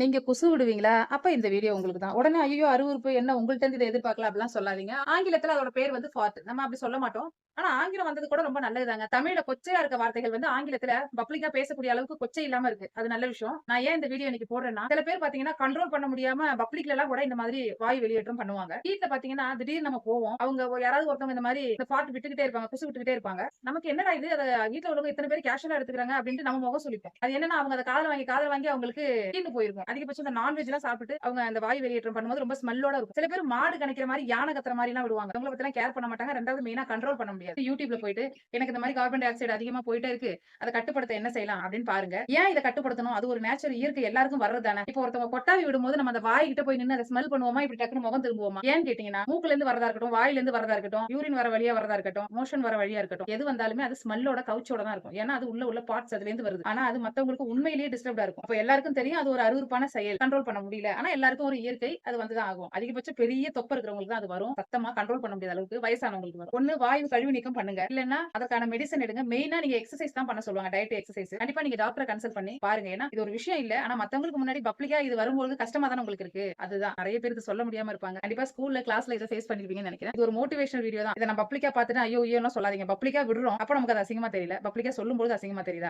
நீங்க குசு விடுவீங்களா? அப்ப இந்த வீடியோ உங்களுக்கு தான். உடனே ஐயோ அருவருப்பு என்ன உங்கள்ட்ட இருந்து இதை எதிர்பார்க்கலாம் அப்படிலாம் சொல்லாதீங்க. ஆங்கிலத்துல அதோட பேர் வந்து ஃபார்ட். நம்ம அப்படி சொல்ல மாட்டோம். ஆனா ஆங்கிலம் வந்தது கூட ரொம்ப நல்லதுதாங்க. தமிழ்ல கொச்சையா இருக்க வார்த்தைகள் வந்து ஆங்கிலத்துல பப்ளிக்கா பேசக்கூடிய அளவுக்கு கொச்சை இல்லாம இருக்கு. அது நல்ல விஷயம். நான் ஏன் இந்த வீடியோ இன்னைக்கு போடுறேன்னா, சில பேர் பாத்தீங்கன்னா கண்ட்ரோல் பண்ண முடியாம பப்ளிக்ல எல்லாம் கூட இந்த மாதிரி வாய் வெளியேற்றம் பண்ணுவாங்க. வீட்ல பாத்தீங்கன்னா திடீர்னு நம்ம போவோம். அவங்க யாராவது ஒருத்தவங்க இந்த மாதிரி இந்த ஃபார்ட் விட்டுக்கிட்டே இருப்பாங்க. குசு விட்டுக்கிட்டே இருப்பாங்க. நமக்கு என்னடா இது அதை வீட்டுல உள்ளவங்க இத்தனை பேர் கேஷுவலா எடுத்துக்கிறாங்க அப்படின்ட்டு நம்ம முகம் சொல்லிப்போம் அது என்னன்னா அவங்க அதை காதல வாங்கி காதல் வாங்கி அவங்களுக்கு தீர்ந்து போயிருக்கும். அதிகபட்சம் இந்த நான்வெஜ் எல்லாம் சாப்பிட்டு அவங்க அந்த வாய் வெளியேற்றம் பண்ணும்போது ரொம்ப ஸ்மெல்லோட இருக்கும். சில பேர் மாடு கணிக்கிற மாதிரி யானை கத்துற மாதிரி எல்லாம் விடுவாங்க. அவங்கள பத்தி கேர் பண்ண மாட்டாங்க. ரெண்டாவது மெயினா கண்ட்ரோல் பண்ண முடியாது. யூடியூப்ல போயிட்டு எனக்கு இந்த மாதிரி கார்பன் டை ஆக்சைடு அதிகமா போயிட்டே இருக்கு. அதை கட்டுப்படுத்த என்ன செய்யலாம் அப்படின்னு பாருங்க. ஏன் இதை கட்டுப்படுத்தணும்? அது ஒரு நேச்சுரல் இயற்கை எல்லாருக்கும் வர்றது தானே. இப்போ ஒருத்தவங்க கொட்டாவி விடும்போது நம்ம அந்த வாய் கிட்ட போய் நின்று அதை ஸ்மெல் பண்ணுவோமா? இப்படி டக்குனு முகம் திரும்புவோமா? ஏன்னு கேட்டீங்கன்னா, மூக்குல இருந்து வரதா இருக்கட்டும், வாயில இருந்து வரதா இருக்கட்டும், யூரின் வர வழியா வரதா இருக்கட்டும், மோஷன் வர வழியா இருக்கட்டும், எது வந்தாலுமே அது ஸ்மெல்லோட கவுச்சோட தான் இருக்கும். ஏன்னா அது உள்ள உள்ள பார்ட்ஸ் அதுல இருந்து வருது. ஆனா அது மத்தவங்களுக்கு உண்மையிலேயே டிஸ்டர்ப்டா இருக்கும். அப்ப எல்லாருக்கும் தெரியும் அது ஒரு தப்பான செயல். கண்ட்ரோல் பண்ண முடியல. ஆனா எல்லாருக்கும் ஒரு இயற்கை அது வந்து தான் ஆகும். அதிகபட்சம் பெரிய தொப்பை இருக்கிறவங்களுக்கு தான் அது வரும். சத்தமா கண்ட்ரோல் பண்ண முடியாத அளவுக்கு வயசானவங்களுக்கு வரும். ஒண்ணு வாயு கழிவு நீக்கம் பண்ணுங்க. இல்லன்னா அதற்கான மெடிசன் எடுங்க. மெயினா நீங்க எக்ஸசைஸ் தான் பண்ண சொல்லுவாங்க. டயட் எக்ஸசைஸ் கண்டிப்பா நீங்க டாக்டரை கன்சல்ட் பண்ணி பாருங்க. ஏன்னா இது ஒரு விஷயம் இல்ல. ஆனா மத்தவங்களுக்கு முன்னாடி பப்ளிக்கா இது வரும்போது கஷ்டமா தானே உங்களுக்கு இருக்கு. அதுதான் நிறைய பேருக்கு சொல்ல முடியாம இருப்பாங்க. கண்டிப்பா ஸ்கூல்ல கிளாஸ்ல இதை ஃபேஸ் பண்ணிருப்பீங்கன்னு நினைக்கிறேன். இது ஒரு மோட்டிவேஷனல் வீடியோ தான். இதை நான் பப்ளிக்கா பார்த்துட்டு ஐயோ ஐயோ சொல்லாதீங்க. பப்ளிக்கா விடுறோம். அப்ப நமக்கு அது அசிங்கமா தெரியல. பப்ளிக்கா சொல்லும்போது அசிங்கமா தெரியுதா?